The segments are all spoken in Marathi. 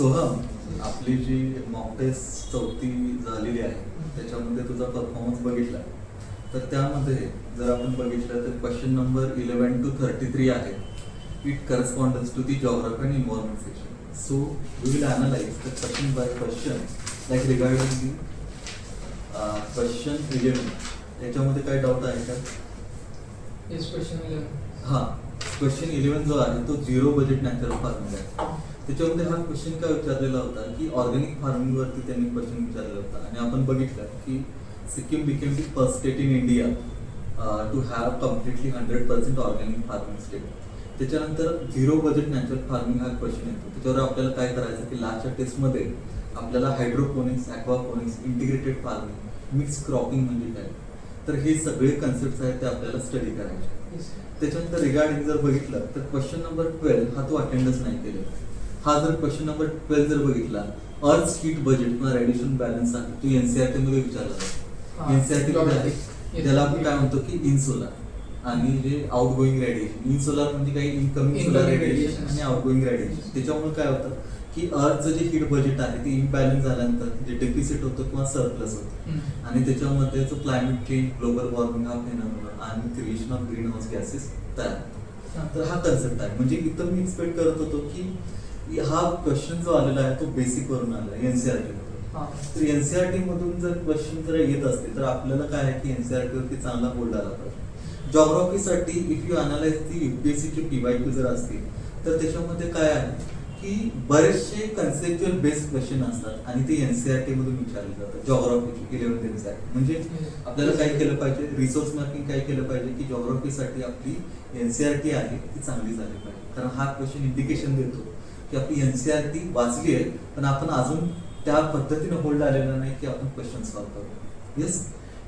सोहम आपली जी मॉक टेस्ट चौथी झालेली आहे त्याच्यामध्ये तुझा परफॉर्मन्स बघितला. तर त्यामध्ये जर आपण बघितलं तर question number eleven two thirty three आहे it correspondence to the geography and environment section so we will analyse the question by question like regarding the question eleven याच्यामध्ये काय डाऊट आहे का? येस क्वेश्चन इलेवन हा. क्वेश्चन इलेवन जो आहे तो झिरो बजेट नॅचरल फार्मिंग आहे. त्याच्यामध्ये हा क्वेश्चन काय विचारलेला होता की ऑर्गॅनिक फार्मिंग वरती त्यांनी क्वेश्चन विचारलेला होता. आणि आपण बघितलं की Sikkim became the first state in India to have completely hundred percent organic farming state त्याच्यानंतर झिरो बजेट नॅचरल फार्मिंग हा क्वेश्चन येतो. त्याच्यावर आपल्याला काय करायचं की लास्टच्या टेस्टमध्ये आपल्याला hydroponics aquaponics integrated farming mix cropping म्हणजे काय? तर हे सगळे कन्सेप्ट आहेत ते आपल्याला स्टडी करायचे. त्याच्यानंतर रिगार्डिंग जर बघितलं तर क्वेश्चन नंबर ट्वेल्व हा तो अटेंडच नाही केले हा जर क्वेश्चन नंबर ट्वेल्व जर बघितला अर्थ हीट बजेट किंवा रेडिएशन बॅलन्स आहे. तो एनसीआरटी मध्ये विचारला जातो. एनसीआरटी मध्ये आहे. Yes. त्याला आपण काय म्हणतो की इन्सोलार आणि जे आउट गोईंग रेडिएशन इन्सोलार म्हणजे काही इनकमिंग सोलार रेडिएशन. आणि आउट गोईंग रेडिएशन त्याच्यामुळे काय होतं की अर्थचं जे हीट बजेट आहे ते इम्बॅलन्स झाल्यानंतर जे डेफिसिट होतं किंवा सरप्लस होतं. आणि त्याच्यामध्ये जो क्लायमेट चेंज ग्लोबल वॉर्मिंग हा फेनॉमिना आणि creation of greenhouse gases तयार. तर हा कन्सेप्ट आहे. म्हणजे इथं मी एक्सपेक्ट करत होतो की हा क्वेश्चन जो आलेला आहे तो बेसिक वरून आला आहे एनसीआरटी हा. तर एनसीआरटी मधून जर क्वेश्चन जर येत असते तर आपल्याला काय आहे की एनसीआरटी वरती चांगला बोर्ड आला पाहिजे जॉग्राफीसाठी if you analyse the UPSC चे पीवाय क्यू जर असतील तर त्याच्यामध्ये काय आहे की बरेचसे कन्सेप्च्युअल बेस्ड क्वेश्चन असतात आणि ते एनसीआरटी मधून विचारले जातात जॉग्राफी इलेव्हन एनसीआरटी म्हणजे आपल्याला काय केलं पाहिजे? रिसोर्स मॅपिंग काय केलं पाहिजे की जॉग्राफीसाठी आपली एनसीआरटी आहे ती चांगली झाली पाहिजे. कारण हा क्वेश्चन इंडिकेशन देतो. की आपली एनसीआरटी वाचली आहे पण आपण अजून त्या पद्धतीने होल्ड आलेला नाही की आपण क्वेश्चन सॉल्व्ह करू. येस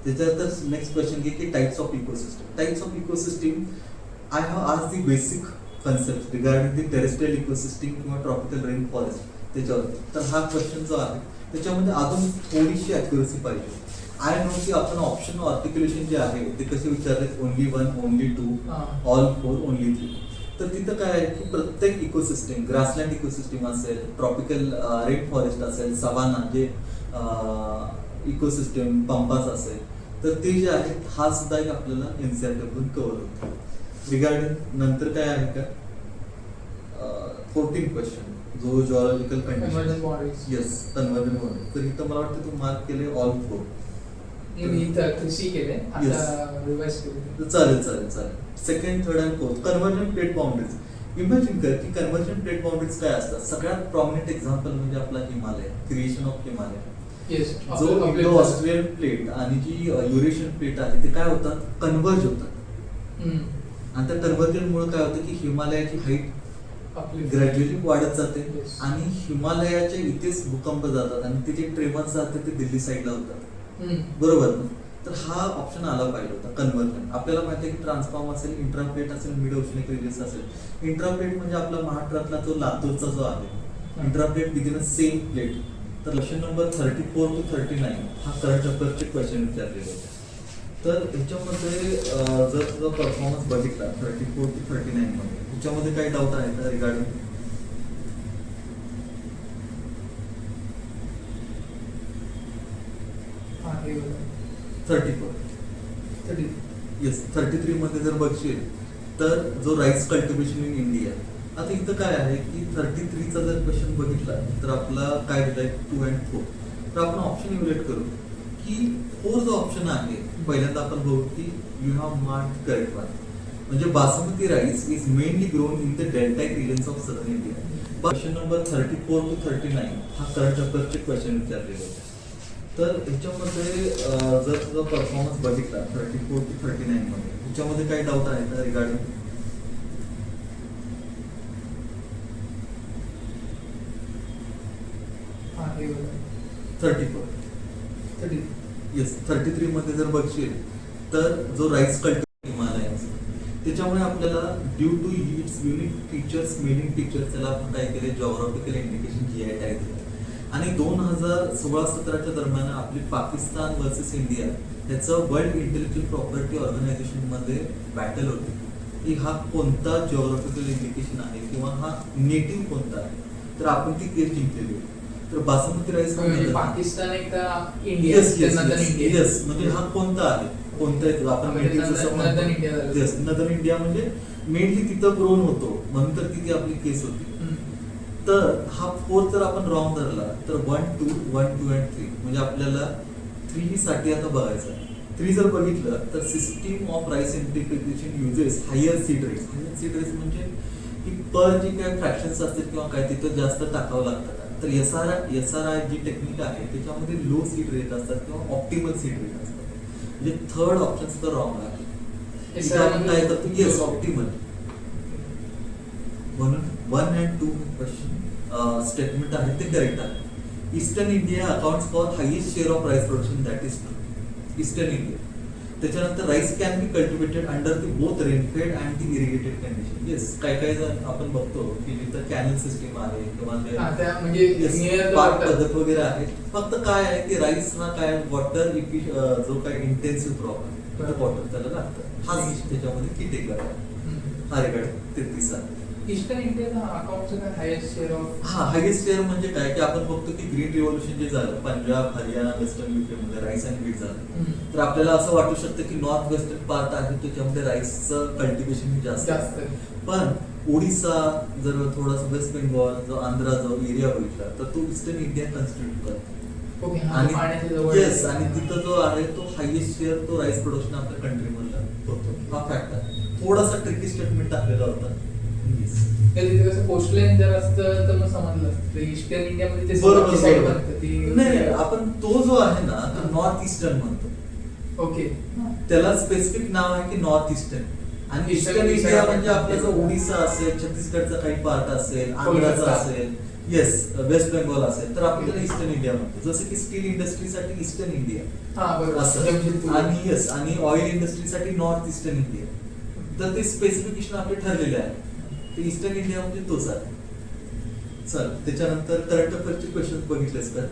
त्याच्यानंतर नेक्स्ट क्वेश्चन घे की types of ecosystem types of ecosystem I have आज the basic concept regarding the terrestrial ecosystem किंवा ट्रॉपिकल रेन फॉरेस्ट त्याच्यावरती तर हा क्वेश्चन जो आहे त्याच्यामध्ये अजून थोडीशी अॅक्युरेसी पाहिजे. आय नो की आपण ऑप्शन आर्टिक्युलेशन जे आहे ते कसे विचारले only one only two. All four only three तर तिथं काय आहे की प्रत्येक इकोसिस्टम ग्रासलँड इकोसिस्टम असेल ट्रॉपिकल रेन फॉरेस्ट असेल सवाना जे इकोसिस्टम पंपास असेल तर ते जे आहेत हा सुद्धा एक आपल्याला एनसीआरटी मधून कव्हर होतो रिगार्डिंग नंतर काय आहे का? फोर्टीन क्वेश्चन जो geological condition. Yes convergent model तर इथं मला वाटतं तू मार्क केले ऑल फोर चालेल चालेल चालेल. Second third and fourth convergent plate boundaries imagine कर की कन्वर्जन प्लेट बाउंड्रीज काय असतात? सगळ्यात प्रॉमिनेंट एक्झाम्पल म्हणजे आपला Himalaya creation of Himalaya. Yes जो इंडो ऑस्ट्रेलियन प्लेट आणि जी युरेशियन प्लेट आहे ते काय होतात? कन्वर्ज होतात. आणि त्या कन्वर्जन मुळे काय होतं की हिमालयाची हाईट आपली ग्रॅज्युअली वाढत जाते. आणि हिमालयाच्या इथेच भूकंप जातात आणि ते जे ट्रेमर्स जातात ते दिल्ली साईडला होतात. बरोबर. ना? तर हा ऑप्शन आला पाहिजे होता कन्वर्जन आपल्याला माहिती आहे की ट्रान्सफॉर्म असेल इंट्राप्लेट असेल मिड ओशनिक रिजेस असेल. इंट्राप्लेट म्हणजे आपला महाराष्ट्रातला जो लातूरचा जो आहे इंट्राप्लेट बिगिन सेम प्लेट तर question number thirty four to thirty nine हा करंट अफेअरचे क्वेश्चन विचारलेले होते. तर ह्याच्यामध्ये जर तुझा परफॉर्मन्स बघितला thirty four to thirty nine मध्ये ह्याच्यामध्ये काही डाऊट आहे का regarding thirty four thirty yes thirty three मध्ये जर बघशील तर जो राईस कल्टिवेशन इन इंडिया आता इथं काय आहे की थर्टी थ्रीचा जर क्वेश्चन बघितला तर आपला काय दिलाय टू अँड फोर तर आपण ऑप्शन इव्हलेट करू की फोर जो ऑप्शन आहे पहिल्यांदा आपण बघू की you have mark correct one म्हणजे basmati rice is mainly grown in the deltaic regions of southern India question number thirty four to thirty nine हा करंट अफेअर्सचे क्वेश्चन विचारलेले होते. तर ह्याच्यामध्ये अं, जर तुझा परफॉर्मन्स बघितला thirty four to thirty nine मध्ये ह्याच्यामध्ये काही डाऊट आहे का regarding thirty four thirty yes thirty three मध्ये जर बघशील तर जो राईस कल्टिवेट हिमालयाचा त्याच्यामुळे आपल्याला due to its unique features meaning features त्याला आपण काय केले geographical indication G I tag दिलं आणि दोन हजार सोळा सतराच्या दरम्यान आपली पाकिस्तान वर्सेस इंडिया याचं वर्ल्ड इंटेलेक्च्युअल प्रॉपर्टी ऑर्गनायझेशनमध्ये बॅटल होती. की हा कोणता जॉग्राफिकल इंडिकेशन आहे किंवा हा नेटिव्ह कोणता आहे? तर आपण ती केस जिंकलेली. तर बासमती राईस म्हणजे पाकिस्तान इंडिया येस इंडिया म्हणजे हा कोणता आहे? कोणता आहे? तो? आपण म्हणजे मेनली इंडिया इंडिया म्हणजे मेनली तिथं ग्रोन होतो. म्हणून तर तिथे आपली केस होती. तर हा फोर्थ जर आपण रॉंग धरला तर one two one two and three. म्हणजे आपल्याला थ्री साठी आता बघायचं आहे. थ्री जर बघितलं तर system of rice integration uses higher seed rates higher seed rates म्हणजे की पर जे काही फ्रॅक्शन्स असतील किंवा काय तिथं जास्त टाकावं लागतं. तर S R S R I G technique आहे त्याच्यामध्ये लो सीड रेट असतात किंवा ऑप्टिमल सीड रेट असतात. म्हणजे थर्ड ऑप्शन सुद्धा रॉंग आहे. आपण काय करतो? येस ऑप्टिमल म्हणून one and two question statement आहे ते करेक्ट आहे. Eastern India accounts for highest share of rice production that is true eastern India त्याच्यानंतर rice can be cultivated under the both rainfed and the irrigated condition yes काही काही जण आपण बघतो की जिथं कॅनल सिस्टीम आहे किंवा म्हणजे. पद्धत वगैरे आहे. फक्त काय आहे की राईस हा काय वॉटर जो काय इंटेन्सिव्ह क्रॉप आहे. वॉटर त्याला लागतं. हा त्याच्यामध्ये किती. हा रेकॉर्ड तेहतीस आहे. ईस्टर्न इंडियाचा अकाउंटचं काय हायेस्ट शेअर ऑफ हा हायेस्ट शेअर म्हणजे काय? की आपण बघतो की ग्रीन रिव्होल्युशन जे झालं पंजाब हरियाणा वेस्टर्न युके मध्ये राईस अँड व्हीट झालं. तर आपल्याला असं वाटू शकतं की नॉर्थ वेस्टर्न पार्ट आहे त्याच्यामध्ये राईसचं कल्टिवेशन जास्त. पण ओडिसा जर थोडासा वेस्ट बेंगॉल जो आंध्रा जो एरिया बघितला तर तो ईस्टर्न इंडिया कन्स्टिट्यूट करतो. आणि येस आणि तिथं जो आहे तो हायेस्ट शेअर तो राईस प्रोडक्शन आपल्या कंट्री मधला होतो. हा फॅक्ट आहे. थोडासा ट्रिकी स्टेटमेंट टाकलेला होता. तिथे कसं कोस्टलाईन जर असतं तर मग समजलं असतं. ईस्टर्न इंडियामध्ये ते बरोबर समुद्राची side बरोबर. बनतं ती. नाही नाही, आपण तो जो आहे ना तो नॉर्थ ईस्टर्न म्हणतो. ओके. त्याला स्पेसिफिक नाव आहे की नॉर्थ ईस्टर्न आणि Eastern ईस्टर्न इंडिया म्हणजे आपला जो. ओडिसा असेल छत्तीसगडचा काही पार्ट असेल आंध्राचा कोलकाता. असेल येस वेस्ट बेंगॉल असेल तर आपण त्याला ईस्टर्न इंडिया म्हणतो. जसं की स्टील इंडस्ट्रीसाठी ईस्टर्न इंडिया हा बरोबर. असं. जमशेदपूर. आणि येस आणि ऑइल इंडस्ट्रीसाठी नॉर्थ ईस्टर्न इंडिया तर ते स्पेसिफिकेशन आपले ठरलेले आहे. ते ईस्टर्न इंडिया म्हणजे तोच आहे चल त्याच्यानंतर करंट अफेअरचे क्वेश्चन बघितलेस तर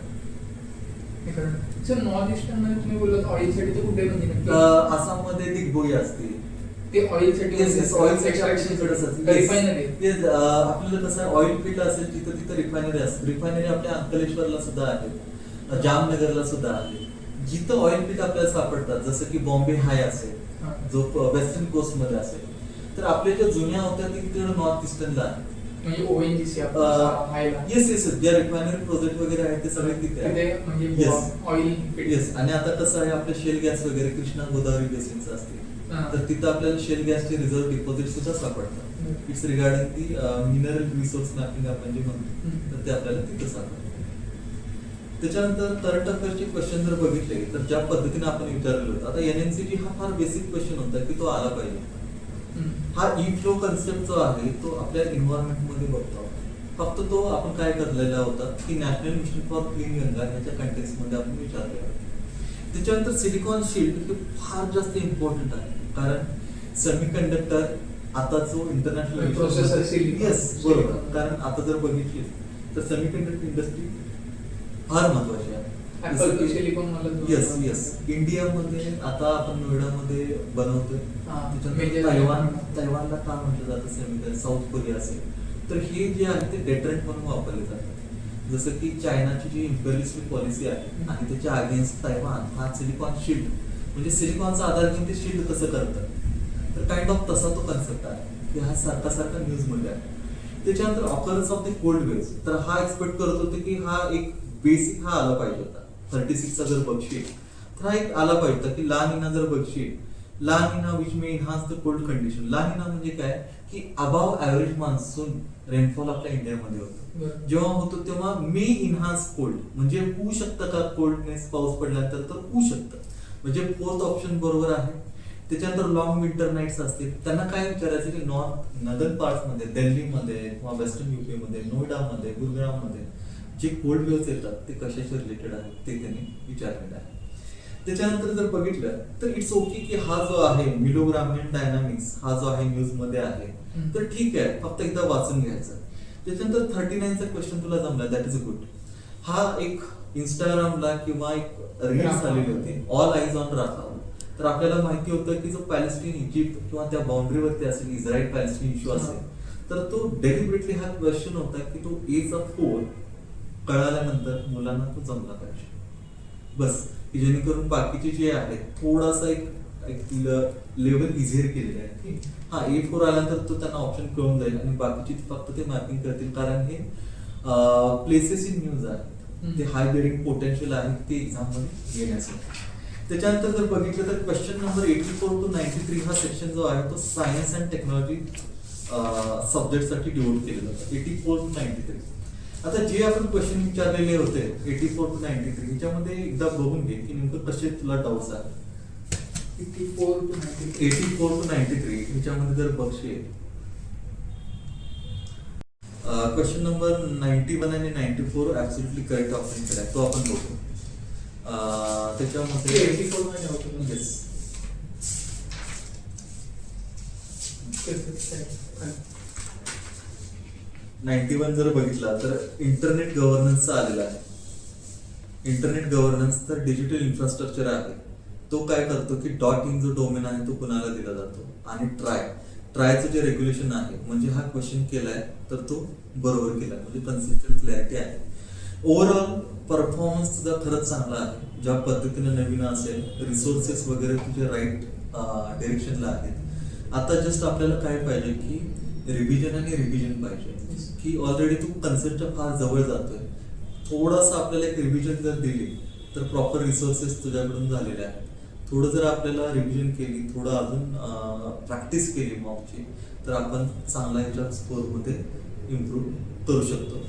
मध्ये म्हणजे नक्की? अं, आसाममध्ये दिग्बोई असते. ते ऑइल आपल्याला कसं ऑइल फील्ड असेल तिथं तिथं रिफायनरी असते. रिफायनरी आपल्या अंकलेश्वरला सुद्धा आहे. जामनगरला सुद्धा आहे. जिथं ऑइल फील्ड आपल्याला सापडतात जसं की बॉम्बे हाय असेल जो वेस्टर्न कोस्टमध्ये असेल तर आपल्या ज्या जुन्या होत्या ती तिकडे नॉर्थ ईस्टर्नला म्हणजे ओएनजीसी आपण हायला येस येस ज्या रिफायनरी प्रोजेक्ट वगैरे आहेत ते सगळे तिथे म्हणजे Yes. ऑइल येस आणि आता कसं आहे आपले शेल गॅस वगैरे कृष्णा गोदावरी बेसिन्स असतील हा. तर तिथं आपल्याला शेल गॅसचे रिझर्व्ह डिपॉझिट सुद्धा सापडतात. It's regarding the mineral resource mapping आपण जे म्हणतो. तर ते आपल्याला तिथं सापडतं. त्याच्यानंतर करंट अफेअरचे क्वेश्चन जर बघितले तर ज्या पद्धतीने आपण विचारलेलं होतं आता एनएनसीटी हा फार बेसिक क्वेश्चन होता की तो आला पाहिजे. हा ई फ्लो कन्सेप्ट जो आहे तो आपल्या मध्ये बघतो फक्त तो आपण काय करलेला होता की national mission for clean Ganga ह्याच्या कंटेक्समध्ये आपण विचारलेला होता त्याच्यानंतर सिलिकॉन शील्ड हे फार जास्त इम्पॉर्टंट आहे. कारण सेमी कंडक्टर आता जो इंटरनॅशनल. येस बरोबर. कारण आता जर बघितली तर सेमी कंडक्टर इंडस्ट्री फार महत्वाची येस येस इंडियामध्ये आता आपण नोएडामध्ये बनवतोय. त्याच्यानंतर तैवान. तैवानला का म्हटलं जातं सेमी साऊथ कोरिया असेल. तर हे जे आहे ते डेटरंट म्हणून वापरले जातात. जसं की चायनाची जी इम्पेरियलिस्टिक पॉलिसी आहे आणि त्याच्या अगेन्स्ट तैवान हा सिलिकॉन शिल्ड म्हणजे सिलिकॉनचा आधार घेऊन ते शिल्ड कसं करतं? तर काइंड ऑफ तसा तो कन्सेप्ट आहे. की हा सारखा सारखा न्यूजमध्ये आहे. त्याच्यानंतर occurrence of the cold waves तर हा एक्सपेक्ट करत होते की हा एक बेसिक हा आला पाहिजे होता. थर्टी सिक्सचा जर बघशील तर हा एक आला पाहिजे की लहान इना जर बघशील La Nina which may enhance the cold condition La Nina म्हणजे काय? की अबाव ऍव्हरेज मान्सून रेनफॉल आपल्या इंडियामध्ये होतो. जेव्हा होतो तेव्हा मे इन्हान्स कोल्ड म्हणजे होऊ शकतं का कोल्डनेस पाऊस पडल्यानंतर तर होऊ शकतं. म्हणजे फोर्थ ऑप्शन बरोबर आहे. त्याच्यानंतर लॉंग विंटर नाईट्स असतील. त्यांना काय विचारायचं की नॉर्थ नदर्न पार्टमध्ये दिल्लीमध्ये किंवा वेस्टर्न युपी मध्ये नोएडामध्ये गुरगावमध्ये जे कोल्ड वेव्स येतात ते कशाशी रिलेटेड आहेत ते त्यांनी विचारलेलं आहे. त्याच्यानंतर जर बघितलं तर इट्स ओके की हा जो आहे मिलोग्रामियन डायनामिक्स हा जो आहे न्यूजमध्ये आहे. तर ठीक आहे फक्त एकदा वाचून घ्यायचं. त्याच्यानंतर थर्टी नाईनचा क्वेश्चन तुला जमला दॅट इज गुड हा एक इंस्टाग्रामला किंवा एक रील्स. आलेली होती ऑल आईज ऑन राफा तर आपल्याला माहिती होतं की जो पॅलेस्टीन इजिप्त किंवा त्या बाउंड्रीवरती असेल इस्रायल पॅलेस्टीन इश्यू असेल तर तो डेलिबरेटली हा क्वेश्चन होता की तो एचा फोर कळाल्यानंतर मुलांना तो जमला पाहिजे. बस की जेणेकरून बाकीचे जे आहेत थोडासा एक एक लेवल इझियर केलेलं आहे की हा ए फोर आल्यानंतर तो त्यांना ऑप्शन कळून जाईल आणि बाकीचे फक्त ते मॅपिंग करतील. कारण हे प्लेसेस इन न्यूज आहेत. ते हाय बेरिंग पोटेन्शियल आहे ते एक्झाममध्ये येण्यासाठी. त्याच्यानंतर जर बघितलं तर question number eighty four to ninety three हा सेक्शन जो आहे तो सायन्स अँड टेक्नॉलॉजी सब्जेक्टसाठी डिवोट केलेला होता. Eighty four to ninety three आता जे आपण क्वेश्चन विचारलेले होते eighty four to ninety three ह्याच्यामध्ये एकदा बघून घे की नेमकं कसे तुला डाऊट्स आहेत fifty four to ninety eighty four to ninety three ह्याच्यामध्ये जर बघशील. क्वेश्चन नंबर नाईन्टी वन आणि ninety four absolutely correct option केलाय. तो आपण बघू. त्याच्यामध्ये एटी फोरमध्ये होतो Yes. नाईन्टी वन जर बघितला तर इंटरनेट गव्हर्नन्सचा आलेला आहे. इंटरनेट गव्हर्नन्स तर डिजिटल इन्फ्रास्ट्रक्चर आहे. तो काय करतो की डॉट इन जो डोमेन आहे तो कुणाला दिला जातो? आणि ट्राय ट्रायचं जे रेग्युलेशन आहे म्हणजे हा क्वेश्चन केलाय तर तो बरोबर केलाय. म्हणजे कन्सेप्च्युअल क्लॅरिटी आहे. ओव्हरऑल परफॉर्मन्स तुझा खरंच चांगला आहे. ज्या पद्धतीने नवीन असेल रिसोर्सेस वगैरे तुझे राईट डिरेक्शनला आहेत. आता जस्ट आपल्याला काय पाहिजे की रिव्हिजन आणि रिव्हिजन पाहिजे. की ऑलरेडी तू कन्सेप्टच्या फार जवळ जातोय. थोडासा आपल्याला एक रिव्हिजन जर दिली तर प्रॉपर रिसोर्सेस तुझ्याकडून झालेले आहेत. थोडं जर आपल्याला रिव्हिजन केली थोडं अजून प्रॅक्टिस केली मॉकची तर आपण चांगला ह्याच्या स्कोअरमध्ये इम्प्रूव्ह करू शकतो.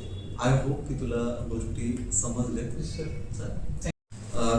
आय होप की तुला गोष्टी समजल्या.